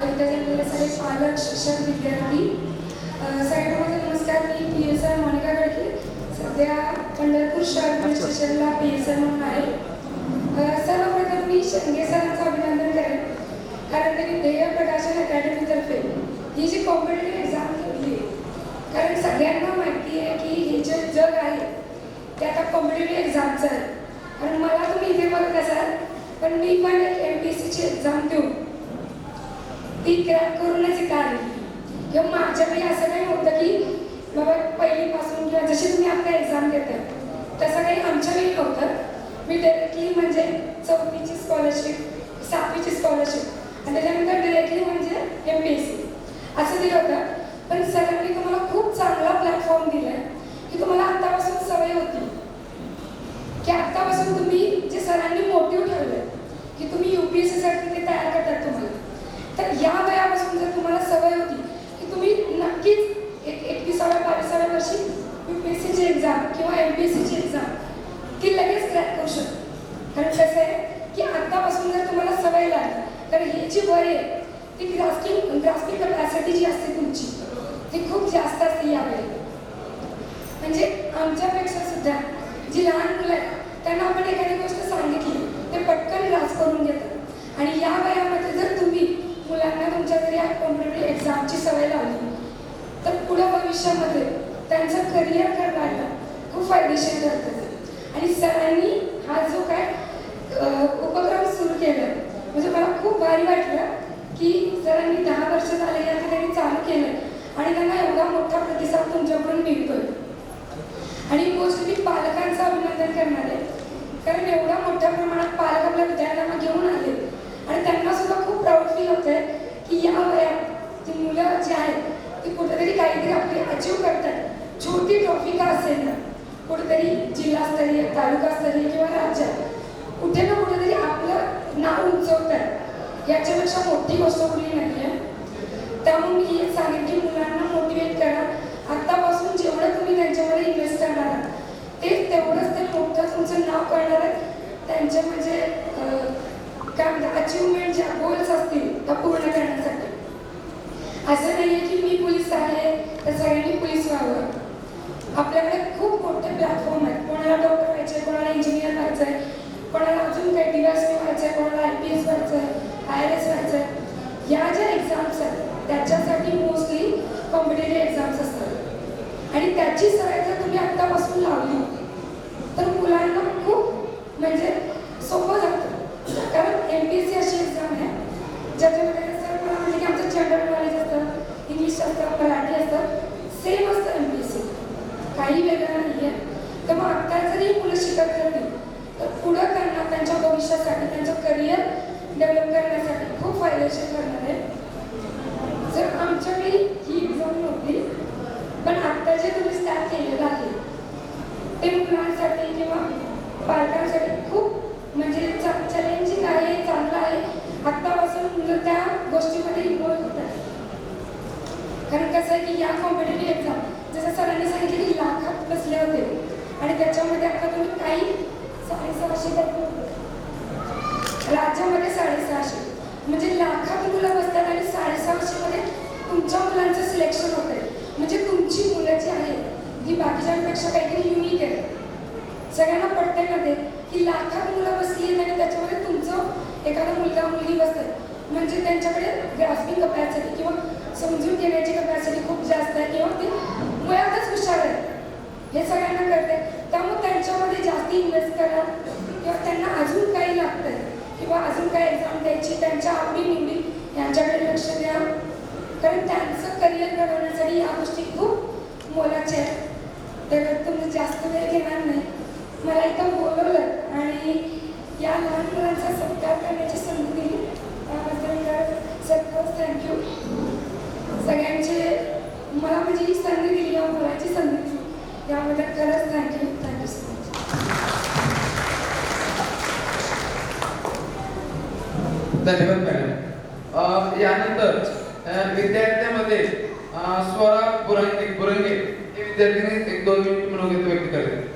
सगळे पालक शिक्षक विद्यार्थी अ, सगळ्यांना नमस्कार. मी P S I Monika Gadke. सध्या पंढरपूर शहर पोलीस स्टेशनला पी एस आय म्हणून आहे. सर्वप्रथम मी शेंगे सरांचं अभिनंदन करेन. कारण त्यांनी ध्येय प्रकाशन अकॅडमीतर्फे ही जी कॉम्पिटेटिव्ह एक्झाम घेतली आहे कारण सगळ्यांना माहिती आहे की हे जे जग आहे ते आता कॉम्पिटेटिव्ह एक्झामचं आहे. कारण मला तुम्ही इथे बघत असाल पण मी पण एक एम पी एस सीची एक्झाम देऊ ती क्रॅक करूनच इथं आली. किंवा माझ्या काही असं काही नव्हतं की बाबा पहिलीपासून किंवा जशी तुम्ही आपल्या एक्झाम देताय तसं काही आमच्या वेळी नव्हतं. मी डायरेक्टली म्हणजे चौथीची स्कॉलरशिप सातवीची स्कॉलरशिप आणि त्याच्यानंतर डायरेक्टली म्हणजे एम पी एस सी असं दिलं होतं. पण सरांनी तुम्हाला खूप चांगला प्लॅटफॉर्म दिला आहे की तुम्हाला आत्तापासून सवय होती. की आत्तापासून तुम्ही जे सरांनी मोठं ठेवलं की तुम्ही यू पी एस सीसाठी ते तयार करतात तुम्हाला तर या वयापासून जर तुम्हाला सवय होती की तुम्ही नक्कीच एक एकविसाव्या बावीसाव्या वर्षी यू पी एस सीची एमपीएससीची एस एक्झाम ती लगेच क्रॅक करू शकतो. कारण कसं आहे की आत्तापासून जर तुम्हाला सवय लागली तर ही जी वय आहे ती ग्रास्पिंग ग्रास्पिंग कपॅसिटी जी असते तुमची ती खूप जास्त असते यावेळी. म्हणजे आमच्यापेक्षा सुद्धा जी लहान मुलं आहेत त्यांना आपण एखादी गोष्ट सांगितली ते पटकन ग्रास करून घेतात. आणि या वयामध्ये जर तुम्ही मुलांना तुमच्या जरी कॉम्पिटेटिव्ह एक्झामची सवय लावली तर पुढं भविष्यामध्ये त्यांचं करिअर करायला खूप फायदेशीर ठरतं ते. आणि सरांनी हा जो काय उपक्रम सुरू केला म्हणजे मला खूप भारी वाटलं की सरांनी दहा वर्ष झाले या त्यांनी चालू केलं आणि त्यांना एवढा मोठा प्रतिसाद तुमच्याकडून मिळतोय. आणि मोस्टली मी पालकांचं अभिनंदन करणार आहे कारण एवढ्या मोठ्या प्रमाणात पालक आपल्या विद्यार्थ्यांना घेऊन आले. आणि त्यांना सुद्धा खूप प्राऊड फील होत आहे की या वयात ती मुलं जी आहेत ती कुठेतरी काहीतरी आपली अचीव करतात. छोटी ट्रॉफी का असेल ना. कुठेतरी जिल्हास्तरीय तालुकास्तरीय किंवा राज्यात कुठे ना कुठेतरी आपलं नाव उंचवतात याच्यापेक्षा मोठी गोष्ट कुठली नाही आहे त्यामुळे मी हे सांगेन की मुलांना मोटिवेट करा. आत्तापासून जेवढं तुम्ही त्यांच्यामध्ये इन्व्हेस्ट करणार आहात ते तेवढंच ते मोठं तुमचं नाव करणार आहेत. त्यांचे म्हणजे काय म्हणतात अचिव्हमेंट ज्या गोल्स असतील त्या पूर्ण करण्यासाठी. असं नाही आहे की मी पोलीस आहे तर सगळ्यांनी पोलीस व्हावं. आपल्याकडे खूप मोठे प्लॅटफॉर्म आहेत. कोणाला डॉक्टर व्हायचं आहे कोणाला इंजिनियर व्हायचं आहे कोणाला अजून काही डिवायस व्हायचं आहे कोणाला आय पी एस व्हायचं आहे आय आर एस व्हायचं आहे या ज्या एक्झाम्स आहेत त्याच्यासाठी मोस्टली कॉम्पिटेटिव्ह एक्झाम्स असतात. आणि त्याची सवय जर तुम्ही आत्तापासून लावली तर मुलांना खूप म्हणजे सोपं जातं कारण एम पी एस सी अशी एक्झाम आहे ज्याच्यामध्ये सर मला म्हणजे की आमचं जनरल नॉलेज असतं इंग्लिश असतं मराठी असतं सेम असतं एम पी एस सी काही वेगळं नाही आहे तर मग आत्ता जरी मुलं शिकत राहतील तर पुढं त्यांना त्यांच्या भविष्यासाठी त्यांचं करिअर डेव्हलप करण्यासाठी खूप फायदेशीर ठरणार आहे. जर आमच्याकडे ही एक्झाम नव्हती पण आत्ता जे तुम्ही स्टार्ट केलेलं आहे ते मुलांसाठी किंवा पालकांसाठी खूप म्हणजे चॅलेंजिंग आहे चांगलं आहे. आत्तापासून मुलं त्या गोष्टीमध्ये इन्व्हॉल्व होतात. कारण कसं आहे की या कॉम्पिटेटिव्ह एक्झाम जसं सरांनी सांगितलं की लाखात बसले होते. आणि त्याच्यामध्ये आता तुम्ही काही साडेसहाशे राज्यामध्ये साडेसहाशे. म्हणजे लाखात मुलं बसतात आणि साडेसहाशेमध्ये तुमच्या मुलांचं सिलेक्शन होत आहे म्हणजे तुमची मुलं जी आहेत ती बाकीच्यांपेक्षा काहीतरी युनिक आहे सगळ्यांना पडते ना ते? की लाखात मुलं बसली आहेत आणि त्याच्यामध्ये तुमचं एखादा मुलगा मुलगी बसतात. म्हणजे त्यांच्याकडे ग्रास्पिंग कपॅसिटी किंवा समजून घेण्याची कपॅसिटी खूप जास्त आहे. किंवा ते मुळातच हुशार आहेत. हे सगळ्यांना करते त्यामुळे त्यांच्यामध्ये जास्ती इन्व्हेस्ट करा. किंवा त्यांना अजून काही लागतंय. किंवा अजून काय एक्झाम द्यायची त्यांच्या आवडी निवडी यांच्याकडे लक्ष द्या. कारण त्यांचं करिअर घडवण्यासाठी या गोष्टी खूप मोलाच्या आहेत. तर तुम्ही जास्त वेळ घेणार नाही. मला इथं बोलवलं आणि या लहान मुलांचा सत्कार करण्याची संधी दिली त्याबद्दल सर थँक्यू सगळ्यांचे मला म्हणजे ही संधी दिली या मुलाची संधी दिली याबद्दल खरंच thank you thank you so much धन्यवाद मॅडम यानंतर अ, विद्यार्थ्यांमध्ये स्वरा बुरंगे बुरंगे हे विद्यार्थ्यांनी एक दोन मिनिट मनोगत व्यक्त करेल